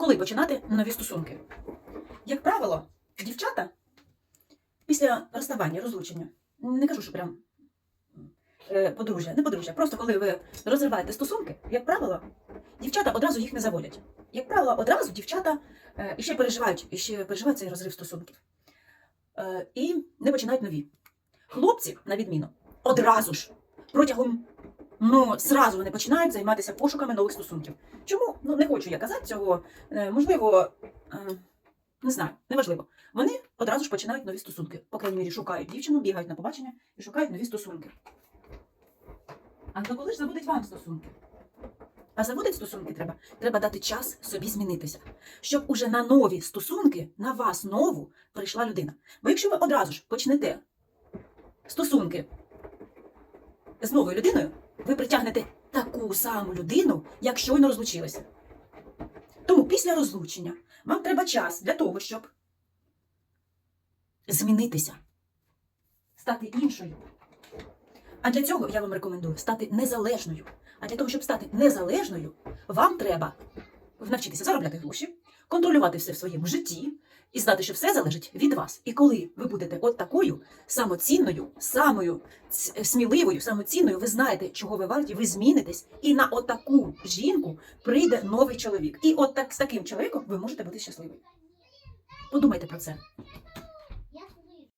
Коли починати нові стосунки? Як правило, дівчата після розставання, розлучення, не кажу, що прям е, подружжя, не подружжя, просто коли ви розриваєте стосунки, як правило, дівчата одразу їх не заводять. Як правило, одразу дівчата е, іще переживають, іще переживають цей розрив стосунків. Е, і не починають нові. Хлопці, на відміну, одразу ж протягом ну, зразу вони починають займатися пошуками нових стосунків. Чому? Ну, не хочу я казати цього. Е, можливо, е, не знаю, неважливо. Вони одразу ж починають нові стосунки. По крайній мірі, шукають дівчину, бігають на побачення і шукають нові стосунки. А то коли ж заводить вам стосунки? А заводить стосунки треба. Треба дати час собі змінитися, щоб уже на нові стосунки, на вас нову прийшла людина. Бо якщо ви одразу ж почнете стосунки з новою людиною, ви притягнете таку саму людину, як щойно розлучилися. Тому після розлучення вам треба час для того, щоб змінитися, стати іншою. А для цього я вам рекомендую стати незалежною. А для того, щоб стати незалежною, вам треба навчитися заробляти гроші, контролювати все в своєму житті і знати, що все залежить від вас. І коли ви будете от такою самоцінною, самою сміливою, самоцінною, ви знаєте, чого ви варті, ви змінитесь, і на отаку жінку прийде новий чоловік. І от так з таким чоловіком ви можете бути щасливі. Подумайте про це.